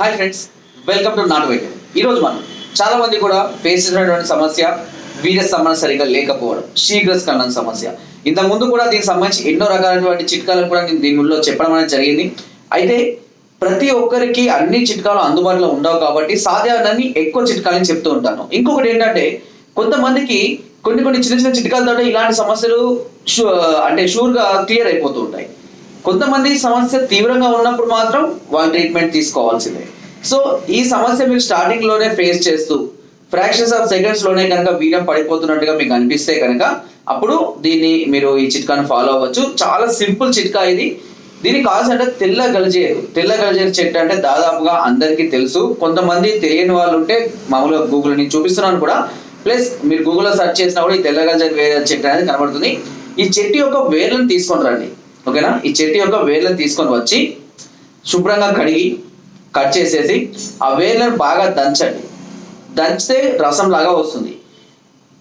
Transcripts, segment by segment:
Hi friends welcome to నాట్ వైద్యం. ఈరోజు మనం చాలా మంది కూడా ఫేస్ చేసినటువంటి సమస్య వీరస్ సంబంధం సరిగా లేకపోవడం శీఘ్రస్ఖలనం సమస్య. ఇంత ముందు కూడా దీనికి సంబంధించి ఎన్నో రకాలైనటువంటి చిట్కాలను కూడా నేను దీనిలో చెప్పడం అనేది జరిగింది. అయితే ప్రతి ఒక్కరికి అన్ని చిట్కాలు అందుబాటులో ఉండవు కాబట్టి సాధ్యాన్ని ఎక్కువ చిట్కాలని చెప్తూ ఉంటాను. ఇంకొకటి ఏంటంటే కొంతమందికి కొన్ని కొన్ని చిన్న చిన్న చిట్కాలతో ఇలాంటి సమస్యలు షూ- అంటే షూర్గా క్లియర్ అయిపోతూ ఉంటాయి. కొంతమంది సమస్య తీవ్రంగా ఉన్నప్పుడు మాత్రం వాళ్ళు ట్రీట్మెంట్ తీసుకోవాల్సిందే. సో ఈ సమస్య మీరు స్టార్టింగ్లోనే ఫేస్ చేస్తూ ఫ్రాక్షన్స్ ఆఫ్ సెకండ్స్లోనే కనుక వీర్యం పడిపోతున్నట్టుగా మీకు అనిపిస్తే కనుక అప్పుడు దీన్ని మీరు ఈ చిట్కాను ఫాలో అవ్వచ్చు. చాలా సింపుల్ చిట్కా ఇది. దీనికి అంటే తెల్ల గలజేరు తెల్ల గలజేరు చెట్టు అంటే దాదాపుగా అందరికీ తెలుసు. కొంతమంది తెలియని వాళ్ళు ఉంటే మామూలుగా గూగుల్ నేను చూపిస్తున్నాను కూడా. ప్లస్ మీరు గూగుల్లో సెర్చ్ చేసినా కూడా ఈ తెల్ల గలజేరు వేరే చెట్టు అనేది కనబడుతుంది. ఈ చెట్టు యొక్క వేర్లను తీసుకొని రండి. ఓకేనా? ఈ చెట్టు యొక్క వేర్లను తీసుకొని వచ్చి శుభ్రంగా కడిగి కట్ చేసేసి ఆ వేర్లను బాగా దంచండి. దంచితే రసం లాగా వస్తుంది.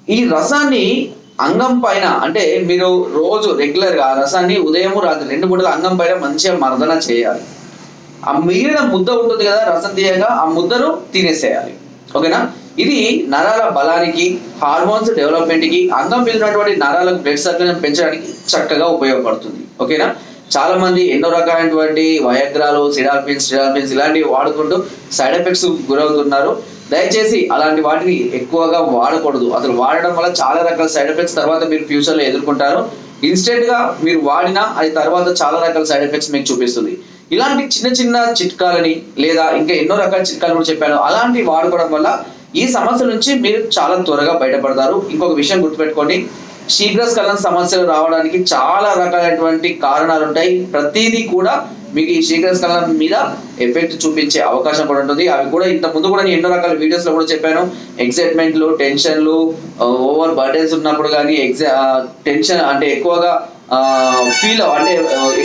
ఈ రసాన్ని అంగం పైన అంటే మీరు రోజు రెగ్యులర్గా ఆ రసాన్ని ఉదయం రాత్రి రెండు పూటల అంగం పైన మంచిగా మర్దన చేయాలి. ఆ మిగిలిన ముద్ద ఉంటుంది కదా రసం తీయగా ఆ ముద్దను తినేసేయాలి. ఓకేనా? ఇది నరాల బలానికి హార్మోన్స్ డెవలప్మెంట్కి అంగం మీద ఉన్నటువంటి నరాలకు బ్లడ్ సర్క్యులేషన్ పెంచడానికి చక్కగా ఉపయోగపడుతుంది. ఓకేనా? చాలా మంది ఎన్నో రకాలైనటువంటి వయగ్రాలు సిడాల్ఫిన్స్ సిడాల్ఫిన్స్ ఇలాంటివి వాడుకుంటూ సైడ్ ఎఫెక్ట్స్ గురవుతున్నారు. దయచేసి అలాంటి వాటిని ఎక్కువగా వాడకూడదు. అసలు వాడడం వల్ల చాలా రకాల సైడ్ ఎఫెక్ట్స్ తర్వాత మీరు ఫ్యూచర్లో ఎదుర్కొంటారు. ఇన్స్టెంట్గా మీరు వాడినా అది తర్వాత చాలా రకాల సైడ్ ఎఫెక్ట్స్ మీకు చూపిస్తుంది. ఇలాంటి చిన్న చిన్న చిట్కాలని లేదా ఇంకా ఎన్నో రకాల చిట్కాలు కూడా చెప్పాను. అలాంటివి వాడుకోవడం వల్ల ఈ సమస్య నుంచి మీరు చాలా త్వరగా బయటపడతారు. ఇంకొక విషయం గుర్తుపెట్టుకోండి. శీఘ్రస్కలన సమస్యలు రావడానికి చాలా రకాలైనటువంటి కారణాలు ఉంటాయి. ప్రతిదీ కూడా మీకు ఈ శీఘ్రస్కలనం మీద ఎఫెక్ట్ చూపించే అవకాశం కూడా ఉంటుంది. అవి కూడా ఇంత ముందు కూడా నేను ఎన్నో రకాల వీడియోస్లో కూడా చెప్పాను. ఎగ్జైట్మెంట్లు టెన్షన్లు ఓవర్ బర్డెన్స్ ఉన్నప్పుడు కానీ ఎగ్జా టెన్షన్ అంటే ఎక్కువగా ఫీల్ అంటే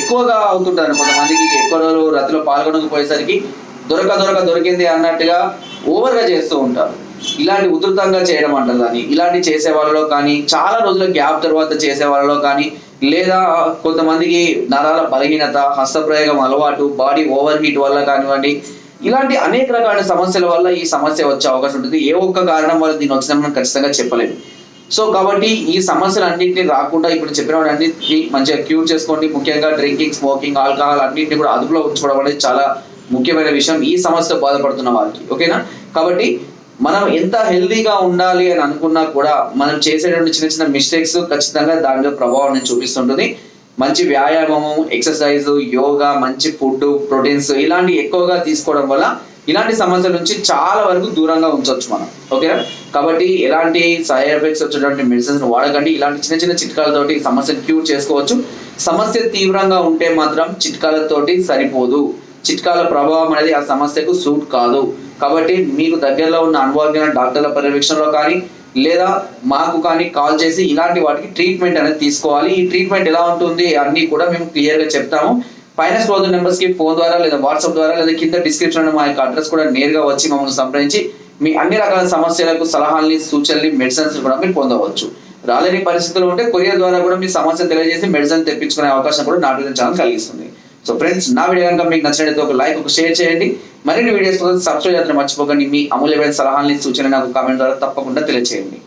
ఎక్కువగా అవుతుంటారు. కొంతమందికి ఎక్కువ రోజులు రతిలో పాల్గొనకపోయేసరికి దొరక దొరక దొరికింది అన్నట్టుగా ఓవర్గా చేస్తూ ఉంటారు. ఇలాంటి ఉధృతంగా చేయడం అంటారు దాన్ని. ఇలాంటి చేసే వాళ్ళలో కానీ చాలా రోజుల గ్యాప్ తర్వాత చేసే వాళ్ళలో కానీ లేదా కొంతమందికి నరాల బలహీనత హస్తప్రయోగం అలవాటు బాడీ ఓవర్ హీట్ వల్ల కానివ్వండి ఇలాంటి అనేక రకాల సమస్యల వల్ల ఈ సమస్య వచ్చే అవకాశం ఉంటుంది. ఏ ఒక్క కారణం వల్ల దీని వచ్చిన మనం ఖచ్చితంగా చెప్పలేము. సో కాబట్టి ఈ సమస్యలు అన్నింటినీ రాకుండా ఇప్పుడు చెప్పిన అన్నింటినీ మంచిగా క్యూర్ చేసుకోండి. ముఖ్యంగా డ్రింకింగ్ స్మోకింగ్ ఆల్కహాల్ అన్నింటినీ కూడా అదుపులో ఉంచుకోవడం అనేది చాలా ముఖ్యమైన విషయం ఈ సమస్య బాధపడుతున్న వారికి ఓకేనా? కాబట్టి మనం ఎంత హెల్దీగా ఉండాలి అని అనుకున్నా కూడా మనం చేసేటువంటి చిన్న చిన్న మిస్టేక్స్ ఖచ్చితంగా దాని మీద ప్రభావం చూపిస్తుంటుంది. మంచి వ్యాయామము ఎక్సర్సైజ్ యోగా మంచి ఫుడ్ ప్రోటీన్స్ ఇలాంటి ఎక్కువగా తీసుకోవడం వల్ల ఇలాంటి సమస్యల నుంచి చాలా వరకు దూరంగా ఉంచవచ్చు మనం ఓకేనా? కాబట్టి ఎలాంటి సైడ్ ఎఫెక్ట్స్ వచ్చేటువంటి మెడిసిన్స్ వాడకండి. ఇలాంటి చిన్న చిన్న చిట్కాలతోటి సమస్యను క్యూర్ చేసుకోవచ్చు. సమస్య తీవ్రంగా ఉంటే మాత్రం చిట్కాలతోటి సరిపోదు. చిట్కాల ప్రభావం అనేది ఆ సమస్యకు సూట్ కాదు. కాబట్టి మీకు దగ్గరలో ఉన్న అనుభవజ్ఞ డాక్టర్ల పర్యవేక్షణలో కానీ లేదా మాకు కానీ కాల్ చేసి ఇలాంటి వాటికి ట్రీట్మెంట్ అనేది తీసుకోవాలి. ఈ ట్రీట్మెంట్ ఎలా ఉంటుంది అన్ని కూడా మేము క్లియర్గా చెప్తాము. పైన స్క్రోల్ నెంబర్స్కి ఫోన్ ద్వారా లేదా వాట్సాప్ ద్వారా లేదా కింద డిస్క్రిప్షన్ మా యొక్క అడ్రస్ కూడా నేరుగా వచ్చి మమ్మల్ని సంప్రదించి మీ అన్ని రకాల సమస్యలకు సలహాలని సూచనలు మెడిసిన్స్ కూడా మీరు పొందవచ్చు. రాలేని పరిస్థితులు ఉంటే కొరియర్ ద్వారా కూడా మీ సమస్య తెలియజేసి మెడిసిన్ తెప్పించుకునే అవకాశం కూడా నాటు ఛానల్ కలిగిస్తుంది. సో ఫ్రెండ్స్ నా వీడియో కనుక మీకు నచ్చినట్లయితే ఒక లైక్ ఒక షేర్ చేయండి. మరిన్ని వీడియోస్ కోసం సబ్స్క్రైబ్ చేస్తే మర్చిపోకండి. మీ అమూల్యమైన సలహాలని సూచన నాకు కామెంట్ ద్వారా తప్పకుండా తెలియచేయండి.